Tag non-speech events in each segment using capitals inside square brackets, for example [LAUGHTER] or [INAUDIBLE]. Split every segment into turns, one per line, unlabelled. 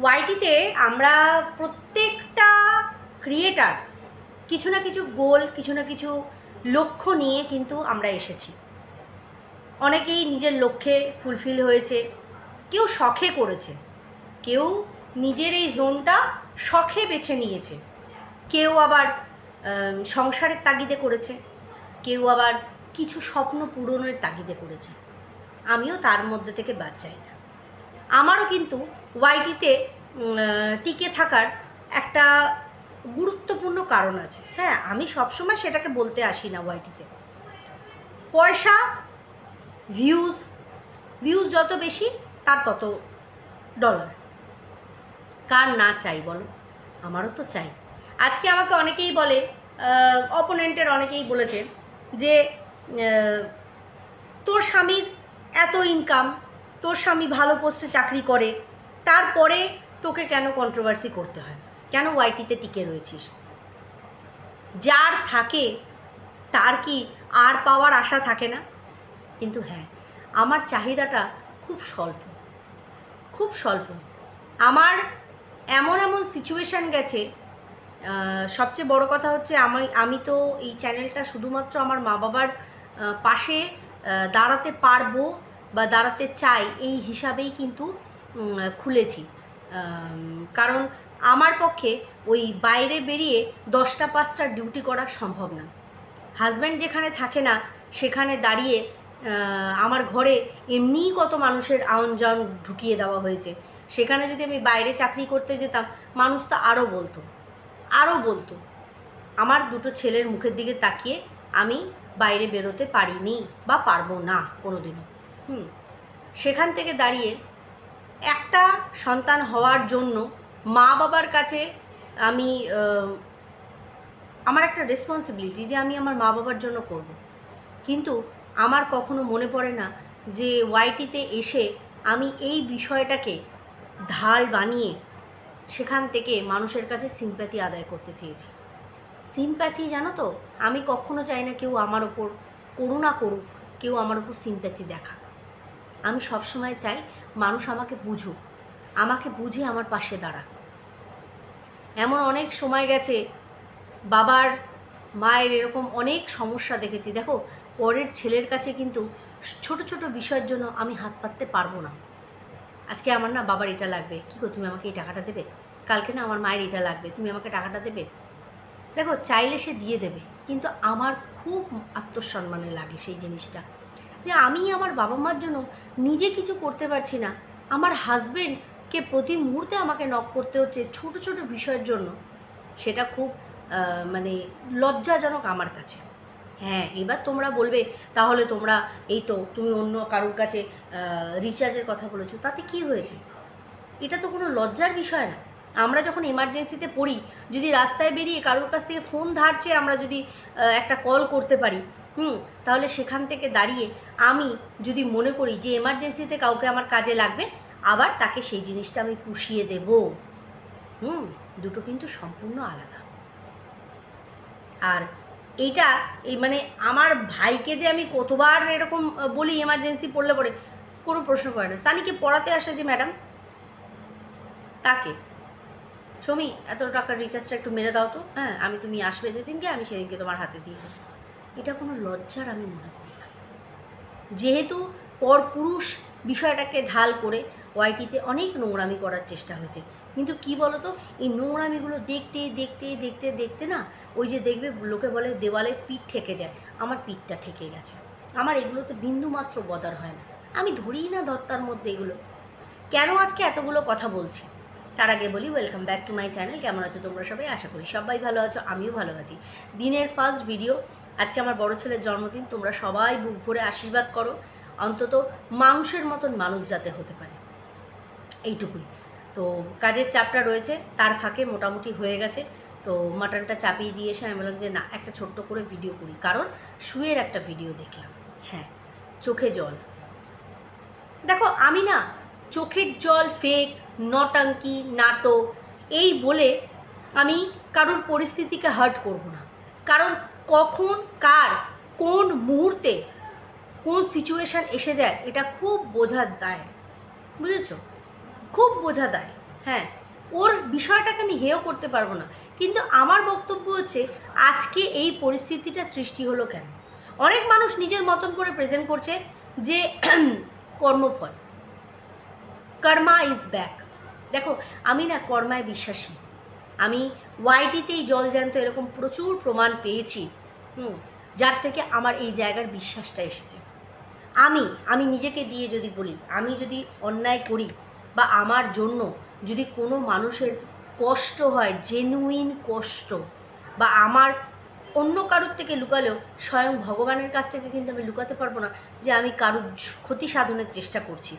ওয়াইটিতে আমরা প্রত্যেকটা ক্রিয়েটার কিছু না কিছু গোল কিছু না কিছু লক্ষ্য নিয়ে কিন্তু আমরা এসেছি। অনেকেই নিজের লক্ষ্যে ফুলফিল হয়েছে, কেউ শখে করেছে, কেউ নিজের এই জোনটা শখে বেছে নিয়েছে, কেউ আবার সংসারের তাগিদে করেছে, কেউ আবার কিছু স্বপ্ন পূরণের তাগিদে করেছে। আমিও তার মধ্যে থেকে বাদ না। আমারও কিন্তু ওয়াইটিতে টিকে থাকার একটা গুরুত্বপূর্ণ কারণ আছে। হ্যাঁ আমি সবসময় সেটাকে বলতে আসি না ওয়াইটিতে। পয়সা ভিউজ ভিউজ যত বেশি, তার তত ডলার কার না চাই বলো? আমারও তো চাই। আজকে আমাকে অনেকেই বলে অপোনেন্টের অনেকেই বলেছে যে তোর স্বামীর এত ইনকাম তোর স্বামী ভালো পোস্টে চাকরি করে, তারপরে তোকে কেন কন্ট্রোভার্সি করতে হয়? কেন ওয়াইটিতে টিকে রয়েছিস? যার থাকে, তার কি আর পাওয়ার আশা থাকে না? কিন্তু হ্যাঁ আমার চাহিদাটা খুব স্বল্প খুব স্বল্প। আমার এমন এমন সিচুয়েশান গেছে সবচেয়ে বড় কথা হচ্ছে আমি আমি তো এই চ্যানেলটা শুধুমাত্র আমার মা বাবার পাশে দাঁড়াতে পারব বা দাঁড়াতে চাই, এই হিসাবেই কিন্তু খুলেছি। কারণ আমার পক্ষে ওই বাইরে বেরিয়ে দশটা, পাঁচটা ডিউটি করা সম্ভব না। হাজব্যান্ড যেখানে থাকে না, সেখানে দাঁড়িয়ে আমার ঘরে এমনিই কত মানুষের আউন যাউন ঢুকিয়ে দেওয়া হয়েছে। সেখানে যদি আমি বাইরে চাকরি করতে যেতাম, মানুষ তো আরও বলতো আরও বলতো, আমার দুটো ছেলের মুখের দিকে তাকিয়ে আমি বাইরে বেরোতে পারিনি বা পারব না কোনো দিনও হুম, সেখান থেকে দাঁড়িয়ে একটা সন্তান হওয়ার জন্য মা বাবার কাছে আমি আমার একটা রেসপন্সিবিলিটি যে আমি আমার মা বাবার জন্য করব। কিন্তু আমার কখনো মনে পড়ে না যে ওয়াইটিতে এসে আমি এই বিষয়টাকে ঢাল বানিয়ে সেখান থেকে মানুষের কাছে সিম্প্যাথি আদায় করতে চেয়েছি। সিম্প্যাথি জানো তো? আমি কখনো চাই না কেউ আমার ওপর করুণা করুক, কেউ আমার ওপর সিম্প্যাথি দেখাক। আমি সবসময় চাই মানুষ আমাকে বুঝুক, আমাকে বুঝে আমার পাশে দাঁড়াক। এমন অনেক সময় গেছে, বাবার, মায়ের এরকম অনেক সমস্যা দেখেছি। দেখো, পরের ছেলের কাছে কিন্তু ছোট ছোট বিষয়ের জন্য আমি হাত পাততে পারব না। আজকে আমার না বাবার এটা লাগবে। কী গো, তুমি আমাকে এই টাকাটা দেবে? কালকে না আমার মায়ের এটা লাগবে। তুমি আমাকে টাকাটা দেবে? দেখো, চাইলে সে দিয়ে দেবে, কিন্তু আমার খুব আত্মসম্মানে লাগে সেই জিনিসটা। যে আমি আমার বাবা মার জন্য নিজে কিছু করতে পারছি না। আমার হাজবেন্ডকে প্রতি মুহূর্তে আমাকে নক করতে হচ্ছে ছোট ছোট বিষয়ের জন্য। সেটা খুব মানে লজ্জাজনক আমার কাছে। হ্যাঁ এবার তোমরা বলবে, তাহলে তোমরা এই তো তুমি অন্য কারোর কাছে রিচার্জের কথা বলেছ, তাতে কি হয়েছে? এটা তো কোনো লজ্জার বিষয় না। আমরা যখন এমার্জেন্সিতে পড়ি, যদি রাস্তায় বেরিয়ে কারোর কাছ থেকে ফোন ধারছে, আমরা যদি একটা কল করতে পারি হুম, তাহলে সেখান থেকে দাঁড়িয়ে আমি যদি মনে করি যে এমার্জেন্সিতে কাউকে আমার কাজে লাগবে, আবার তাকে সেই জিনিসটা আমি পুষিয়ে দেব। হুম, দুটো কিন্তু সম্পূর্ণ আলাদা। আর এইটা, এই মানে আমার ভাইকে যে আমি কতবার এরকম বলি এমার্জেন্সি পড়লে পরে, কোনো প্রশ্ন করে না। সানিকে পড়াতে আসে যে, ম্যাডাম, তাকে, সমী, এত টাকার রিচার্জটা একটু মেরে দাও তো। হ্যাঁ আমি তুমি আসবে যেদিনকে, আমি সেদিনকে তোমার হাতে দিয়ে দেবো। এটা কোনো লজ্জার আমি মনে করি না। যেহেতু পরপুরুষ বিষয়টাকে ঢাল করে ওয়াইটিতে অনেক নোংরামি করার চেষ্টা হয়েছে। কিন্তু কি বলতো, এই নোংরামিগুলো দেখতে দেখতে দেখতে দেখতে না ওই যে দেখবে লোকে বলে দেওয়ালে পিঠ ঠেকে যায়। আমার পিঠটা ঠেকে গেছে। আমার এগুলোতে বিন্দু মাত্র বদার হয় না। আমি ধরিই না দত্তার মধ্যে এগুলো। কেন আজকে এতগুলো কথা বলছি? তার আগে বলি welcome back to my channel কেমন আছো তোমরা সবাই? আশা করি সবাই ভালো আছো, আমিও ভালো আছি। দিনের ফার্স্ট ভিডিও আজকে আমার বড় ছেলের জন্মদিন, তোমরা সবাই বুক ভরে আশীর্বাদ করো। অন্তত মানুষের মতন মানুষ যাতে হতে পারে। এইটুকুই। তো কাজের চাপটা রয়েছে, তার ফাঁকে মোটামুটি হয়ে গেছে। তো মাটনটা চাপিয়ে দিয়ে এসে আমি বললাম যে, না, একটা ছোট্ট করে ভিডিও করি। কারণ শুয়ের একটা ভিডিও দেখলাম। হ্যাঁ চোখে জল। দেখো, আমি না, চোখের জল ফেক নটাঙ্কি নাটক এই বলে আমি কারোর পরিস্থিতিকে হার্ট করব না। কারণ কখন, কার, কোন মুহূর্তে, কোন সিচুয়েশান এসে যায়, এটা খুব বোঝার দায়। বুঝেছ? খুব বোঝা দেয় হ্যাঁ। ওর বিষয়টাকে আমি হেয় করতে পারব না। কিন্তু আমার বক্তব্য হচ্ছে, আজকে এই পরিস্থিতিটা সৃষ্টি হলো কেন? অনেক মানুষ নিজের মতন করে প্রেজেন্ট করছে যে [CLEARS THROAT] কর্মফল। কর্মা ইজ ব্যাক দেখো, আমি না কর্মায় বিশ্বাসী। আমি ওয়াইটিতেই জল জ্যান্ত এরকম প্রচুর প্রমাণ পেয়েছি। হুম, যার থেকে আমার এই জায়গার বিশ্বাসটা এসেছে। আমি আমি নিজেকে দিয়ে যদি বলি, আমি যদি অন্যায় করি বা আমার জন্য যদি কোনো মানুষের কষ্ট হয় জেনুইন কষ্ট বা আমার অন্য কারোর থেকে লুকালেও স্বয়ং ভগবানের কাছ থেকে কিন্তু আমি লুকাতে পারব না যে আমি কারোর ক্ষতি সাধনের চেষ্টা করছি।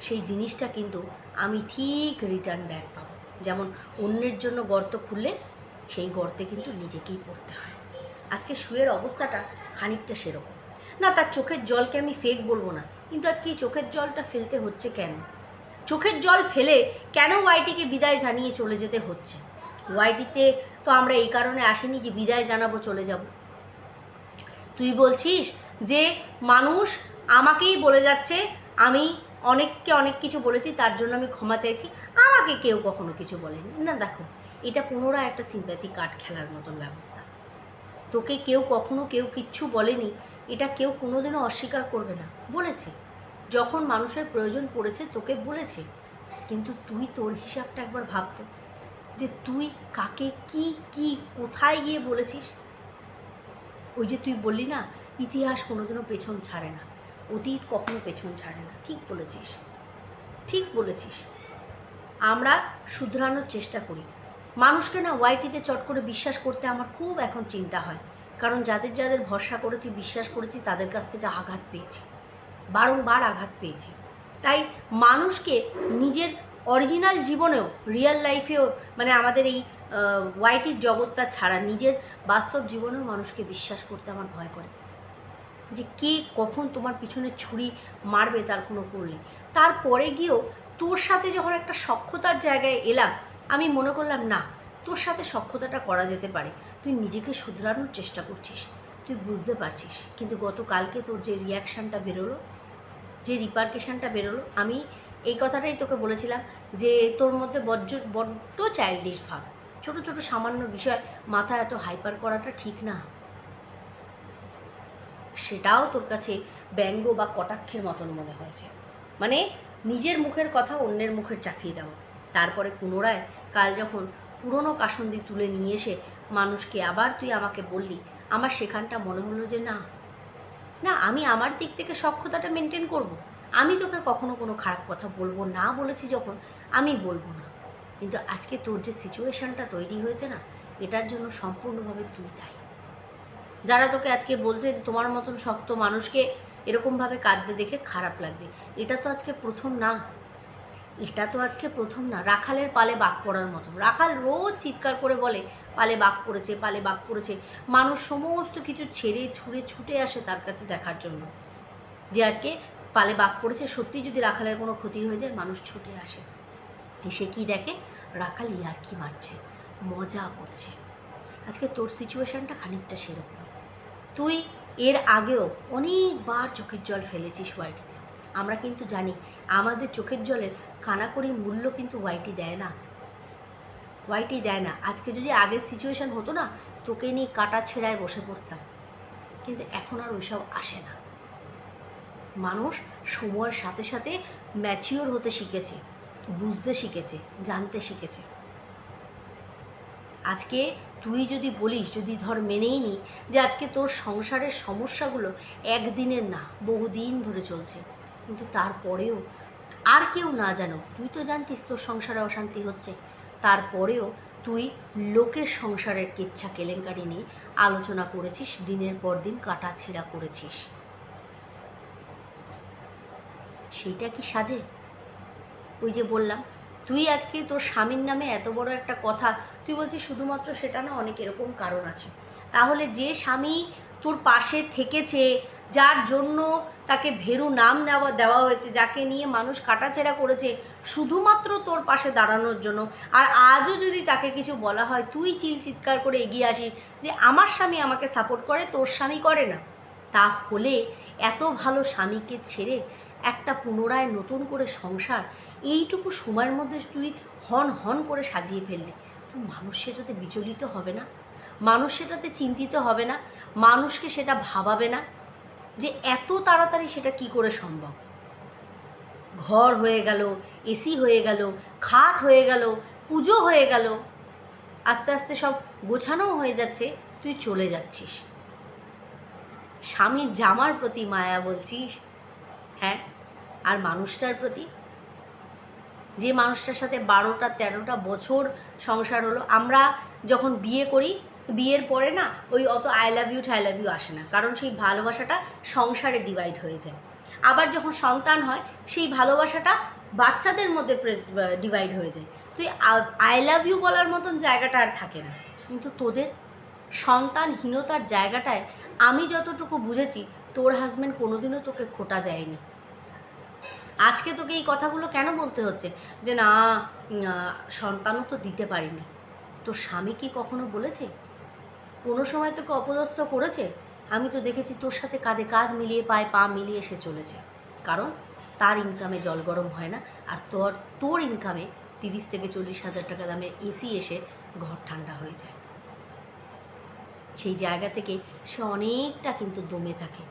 সেই জিনিসটা কিন্তু আমি ঠিক রিটার্ন ব্যাক পাবো। যেমন অন্যের জন্য গর্ত খুললে সেই গর্তে কিন্তু নিজেকেই পড়তে হয়। আজকে শুয়ের অবস্থাটা খানিকটা সেরকম। না, তার চোখের জলকে আমি ফেক বলব না, কিন্তু আজকে এই চোখের জলটা ফেলতে হচ্ছে কেন? চোখের জল ফেলে কেন ওয়াইটিকে বিদায় জানিয়ে চলে যেতে হচ্ছে? ওয়াইটিতে তো আমরা এই কারণে আসিনি যে বিদায় জানাব চলে যাব। তুই বলছিস যে মানুষ আমাকেই বলে যাচ্ছে, আমি অনেককে অনেক কিছু বলেছি, তার জন্য আমি ক্ষমা চাইছি। আমাকে কেউ কখনো কিছু বলেনি। না, দেখো, এটা পুনরায় একটা সিম্প্যাথি কার্ড খেলার মতন ব্যবস্থা। তোকে কেউ কখনো কেউ কিচ্ছু বলেনি, এটা কেউ কোনোদিনও অস্বীকার করবে না। বলেছে। যখন মানুষের প্রয়োজন পড়েছে, তোকে বলেছে। কিন্তু তুই তোর হিসাবটা একবার ভাবতো যে তুই কাকে কি কি, কোথায় গিয়ে বলেছিস? ওই যে তুই বললি না, ইতিহাস কোনোদিনও পেছন ছাড়ে না। অতীত কখনো পেছন ছাড়ে না। ঠিক বলেছিস। ঠিক বলেছিস। আমরা শুধরানোর চেষ্টা করি। মানুষকে না ওয়াইটিতে চট করে বিশ্বাস করতে আমার খুব এখন চিন্তা হয়। কারণ যাদের যাদের ভরসা করেছি, বিশ্বাস করেছি, তাদের কাছ থেকে আঘাত পেয়েছি। বারংবার আঘাত পেয়েছি। তাই মানুষকে নিজের অরিজিনাল জীবনেও রিয়েল লাইফেও মানে আমাদের এই ওয়াইটির জগৎটা ছাড়া নিজের বাস্তব জীবনেও মানুষকে বিশ্বাস করতে আমার ভয় করে। যে কে কখন তোমার পিছনে ছুরি মারবে তার কোনো করলে তারপরে গিয়েও তোর সাথে যখন একটা সক্ষতার জায়গায় এলাম, আমি মনে করলাম, না, তোর সাথে সক্ষতাটা করা যেতে পারে। তুই নিজেকে শুধরানোর চেষ্টা করছিস। তুই বুঝতে পারছিস। কিন্তু গতকালকে তোর যে রিয়াকশানটা বেরোলো, যে রিপার্কেশনটা বেরোলো, আমি এই কথাটাই তোকে বলেছিলাম যে তোর মধ্যে বড্ড বড্ড চাইল্ডিশ ভাব। ছোট ছোট, সামান্য বিষয়, মাথা এত হাইপার করাটা ঠিক না। সেটাও তোর কাছে ব্যঙ্গ বা কটাক্ষের মতন মনে হয়েছে। মানে নিজের মুখের কথা অন্যের মুখের চাপিয়ে দেওয়া। তারপরে পুনরায় কাল যখন পুরনো কাসন্দি তুলে নিয়ে এসে মানুষকে আবার তুই আমাকে বললি, আমার সেখানটা মনে হলো যে না না, আমি আমার দিক থেকে সক্ষতাটা মেনটেন করব। আমি তোকে কখনো কোনো খারাপ কথা বলব না বলেছি যখন, আমি বলব না। কিন্তু আজকে তোর যে সিচুয়েশানটা তৈরি হয়েছে না, এটার জন্য সম্পূর্ণভাবে তুই দায়ী। যারা তোকে আজকে বলছে যে তোমার মতন শক্ত মানুষকে এরকমভাবে কাঁদতে দেখে খারাপ লাগছে। এটা তো আজকে প্রথম না। এটা তো আজকে প্রথম না। রাখালের পালে বাঘ পড়ার মতো। রাখাল রোজ চিৎকার করে বলে, পালে বাঘ পড়েছে, পালে বাঘ পড়েছে। মানুষ সমস্ত কিছু ছেড়ে ছুঁড়ে ছুটে আসে তার কাছে দেখার জন্য। যে আজকে পালে বাঘ পড়েছে সত্যি যদি রাখালের কোনো ক্ষতি হয়ে যায়, মানুষ ছুটে আসে। এসে কি দেখে? রাখাল ইয়ার্কি মারছে, মজা করছে। আজকে তোর সিচুয়েশানটা খানিকটা সেরকম। তুই এর আগেও অনেকবার চোখের জল ফেলেছি ওয়াইটিতে আমরা কিন্তু জানি, আমাদের চোখের জলের কানাকড়ি মূল্য কিন্তু ওয়াইটি দেয় না। ওয়াইটি দেয় না। আজকে যদি আগের সিচুয়েশান হতো না, তোকে নিয়ে কাটা ছেঁড়ায় বসে পড়তাম। কিন্তু এখন আর ওইসব আসে না। মানুষ সময়ের সাথে সাথে ম্যাচিওর হতে শিখেছে, বুঝতে শিখেছে, জানতে শিখেছে। আজকে তুই যদি বলিস, যদি ধর মেনেই নি যে আজকে তোর সংসারের সমস্যাগুলো একদিনের না, বহুদিন ধরে চলছে। কিন্তু তারপরেও আর কেউ না জানো তুই তো জানতিস তোর সংসারে অশান্তি হচ্ছে। তারপরেও তুই লোকের সংসারের কেচ্ছা কেলেঙ্কারি নিয়ে আলোচনা করেছিস, দিনের পর দিন কাটা ছেঁড়া করেছিস। সেইটা কি সাজে? ওই যে বললাম, তুই আজকে তোর স্বামীর নামে এত বড় একটা কথা তুই বলছিস শুধুমাত্র সেটা না, অনেক এরকম কারণ আছে। তাহলে যে স্বামী তোর পাশে থেকেছে, যার জন্য তাকে ভেরু নাম নেওয়া, দেওয়া হয়েছে, যাকে নিয়ে মানুষ কাটাছেড়া করেছে, শুধুমাত্র তোর পাশে দাঁড়ানোর জন্য। আর আজও যদি তাকে কিছু বলা হয়, তুই চিল চিৎকার করে এগিয়ে আসিস যে, আমার স্বামী আমাকে সাপোর্ট করে, তোর স্বামী করে না। তাহলে এত ভালো স্বামীকে ছেড়ে একটা পুনরায় নতুন করে সংসার, এইটুকু সময়ের মধ্যে তুই হন হন করে সাজিয়ে ফেললে। মানুষ সেটাতে বিচলিত হবে না। মানুষ সেটাতে চিন্তিত হবে না। মানুষকে সেটা ভাবাবে না যে এত তাড়াতাড়ি সেটা কি করে সম্ভব। ঘর হয়ে গেল এসি হয়ে গেল, খাট হয়ে গেল, পুজো হয়ে গেল, আস্তে আস্তে সব গোছানোও হয়ে যাচ্ছে, তুই চলে যাচ্ছিস। স্বামীর জামার প্রতি মায়া বলছিস হ্যাঁ? আর মানুষটার প্রতি? যে মানুষটার সাথে বারোটা, তেরোটা বছর সংসার হলো। আমরা যখন বিয়ে করি, বিয়ের পরে না ওই অত আই লাভ ইউ ঠাই লাভ ইউ আসে না। কারণ সেই ভালোবাসাটা সংসারে ডিভাইড হয়ে যায়। আবার যখন সন্তান হয়, সেই ভালোবাসাটা বাচ্চাদের মধ্যে ডিভাইড হয়ে যায়। তুই আই লাভ ইউ বলার মতন জায়গাটা আর থাকে না। কিন্তু তোদের সন্তানহীনতার জায়গাটায় আমি যতটুকু বুঝেছি, তোর হাজব্যান্ড কোনোদিনও তোকে খোটা দেয়নি। আজকে তোকে এই কথাগুলো কেন বলতে হচ্ছে? যে না সন্তানও তো দিতে পারিনি। তোর স্বামী কি কখনো বলেছে? কোনো সময় তোকে অপদস্থ করেছে? আমি তো দেখেছি তোর সাথে কাঁধে কাঁধ মিলিয়ে, পায়ে পা মিলিয়ে সে চলেছে। কারণ তার ইনকামে জল গরম হয় না, আর তোর তোর ইনকামে তিরিশ থেকে চল্লিশ হাজার টাকা দামের এসি এসে ঘর ঠান্ডা হয়ে যায়। সেই জায়গা থেকে সে অনেকটা কিন্তু দমে থাকে।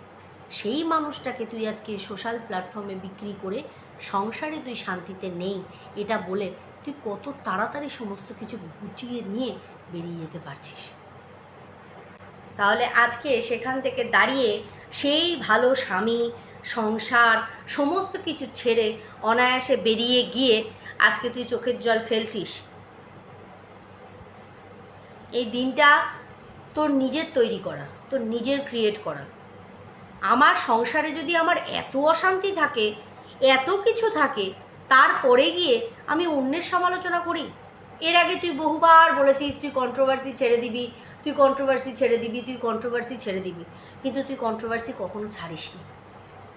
সেই মানুষটাকে তুই আজকে সোশ্যাল প্ল্যাটফর্মে বিক্রি করে সংসারে তুই শান্তিতে নেই, এটা বলে তুই কত তাড়াতাড়ি সমস্ত কিছু গুছিয়ে নিয়ে বেরিয়ে যেতে পারছিস। তাহলে আজকে সেখান থেকে দাঁড়িয়ে সেই ভালো স্বামী, সংসার, সমস্ত কিছু ছেড়ে অনায়াসে বেরিয়ে গিয়ে আজকে তুই চোখের জল ফেলছিস। এই দিনটা তোর নিজের তৈরি করা, তোর নিজের ক্রিয়েট করা। আমার সংসারে যদি আমার এত অশান্তি থাকে, এত কিছু থাকে, তারপরে গিয়ে আমি অন্যের সমালোচনা করি। এর আগে তুই বহুবার বলেছিস, তুই কন্ট্রোভার্সি ছেড়ে দিবি, তুই কন্ট্রোভার্সি ছেড়ে দিবি, তুই কন্ট্রোভার্সি ছেড়ে দিবি। কিন্তু তুই কন্ট্রোভার্সি কখনো ছাড়িসনি।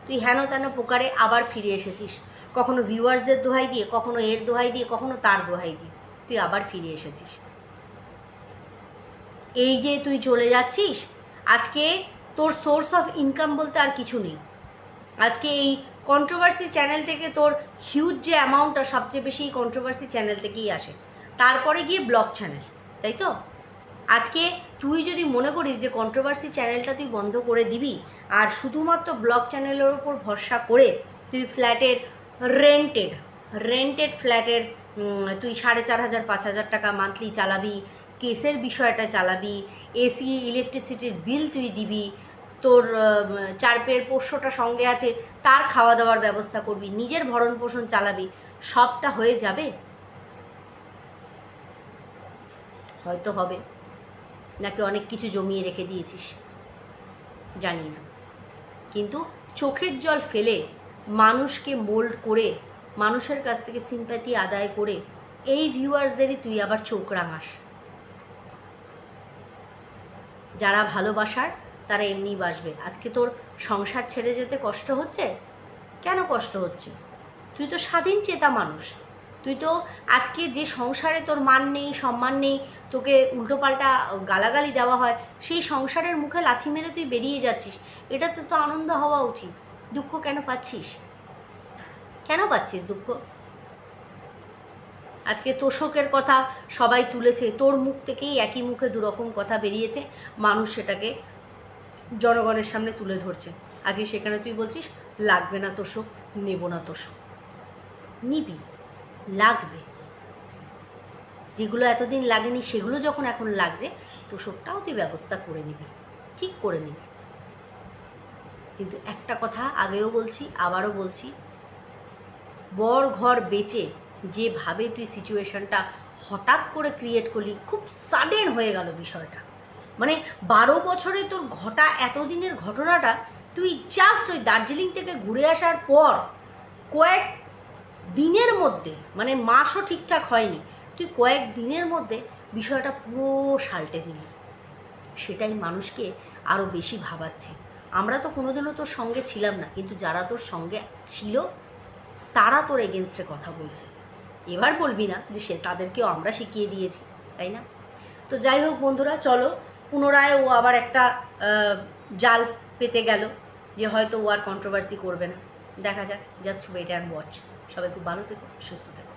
তুই হেন তেন প্রকারে আবার ফিরে এসেছিস। কখনো ভিউয়ার্সদের দোহাই দিয়ে, কখনো এর দোহাই দিয়ে, কখনো তার দোহাই দিয়ে তুই আবার ফিরে এসেছিস। এই যে তুই চলে যাচ্ছিস, আজকে তোর সোর্স অফ ইনকাম বলতে আর কিছু নেই। আজকে এই কন্ট্রোভার্সি চ্যানেল থেকে তোর হিউজ যে অ্যামাউন্টটা সবচেয়ে বেশি এই কন্ট্রোভার্সি চ্যানেল থেকেই আসে। তারপরে গিয়ে ব্লগ চ্যানেল তাই তো? আজকে তুই যদি মনে করিস যে কন্ট্রোভার্সি চ্যানেলটা তুই বন্ধ করে দিবি, আর শুধুমাত্র ব্লগ চ্যানেলের ওপর ভরসা করে তুই ফ্ল্যাটের রেন্টেড রেন্টেড ফ্ল্যাটের তুই সাড়ে চার হাজার, পাঁচ হাজার টাকা মান্থলি চালাবি কেসের বিষয়টা চালাবি এসি ইলেকট্রিসিটির বিল তুই দিবি তোর উম, চার পেয়ের পোষ্যটা সঙ্গে আছে তার খাওয়া দাওয়ার ব্যবস্থা করবি নিজের ভরণ পোষণ চালাবি সবটা হয়ে যাবে? হয়তো হবে। নাকি অনেক কিছু জমিয়ে রেখে দিয়েছিস? জানি না। কিন্তু চোখের জল ফেলে মানুষকে মোল্ড করে মানুষের কাছ থেকে সিম্প্যাথি আদায় করে এই ভিউয়ার্সদেরই তুই আবার চোখ রাঙাস। যারা ভালোবাসার তারা এমনিই বাসবে। আজকে তোর সংসার ছেড়ে যেতে কষ্ট হচ্ছে? কেন কষ্ট হচ্ছে? তুই তো স্বাধীন চেতা মানুষ। তুই তো আজকে যে সংসারে তোর মান নেই, সম্মান নেই, তোকে উল্টোপাল্টা গালাগালি দেওয়া হয়, সেই সংসারের মুখে লাথি মেরে তুই বেরিয়ে যাচ্ছিস। এটাতে তো আনন্দ হওয়া উচিত। দুঃখ কেন পাচ্ছিস? কেন পাচ্ছিস দুঃখ? আজকে তোষকের কথা সবাই তুলেছে। তোর মুখ থেকেই একই মুখে দুরকম কথা বেরিয়েছে। মানুষ সেটাকে জনগণের সামনে তুলে ধরছে। আজকে সেখানে তুই বলছিস, লাগবে না তোষক নেব না তোষক নিবি, লাগবে। যেগুলো এতদিন লাগেনি, সেগুলো যখন এখন লাগছে তোষকটাও তুই ব্যবস্থা করে নিবি। ঠিক করে নিবি। কিন্তু একটা কথা আগেও বলছি, আবারও বলছি। বর ঘর বেচে যেভাবে তুই সিচুয়েশনটা হঠাৎ করে ক্রিয়েট করলি, খুব সাডেন হয়ে গেল বিষয়টা। মানে বারো বছরে তোর ঘটা এতদিনের ঘটনাটা, তুই জাস্ট ওই দার্জিলিং থেকে ঘুরে আসার পর কয়েক দিনের মধ্যে মানে মাসও ঠিকঠাক হয়নি, তুই কয়েক দিনের মধ্যে বিষয়টা পুরো সাল্টে নিলি। সেটাই মানুষকে আরও বেশি ভাবাচ্ছে। আমরা তো কোনোদিনও তোর সঙ্গে ছিলাম না, কিন্তু যারা তোর সঙ্গে ছিল, তারা তোর এগেনস্টে কথা বলছে। এবার বলবি না যে সে তাদেরকেও আমরা শিখিয়ে দিয়েছি, তাই না? তো যাই হোক বন্ধুরা, চলো পুনরায় ও আবার একটা জাল পেতে গেল যে হয়তো ও আর কন্ট্রোভার্সি করবে না। দেখা যাক জাস্ট ওয়েট অ্যান্ড ওয়াচ সবাই খুব ভালো থেকো, সুস্থ থেকো।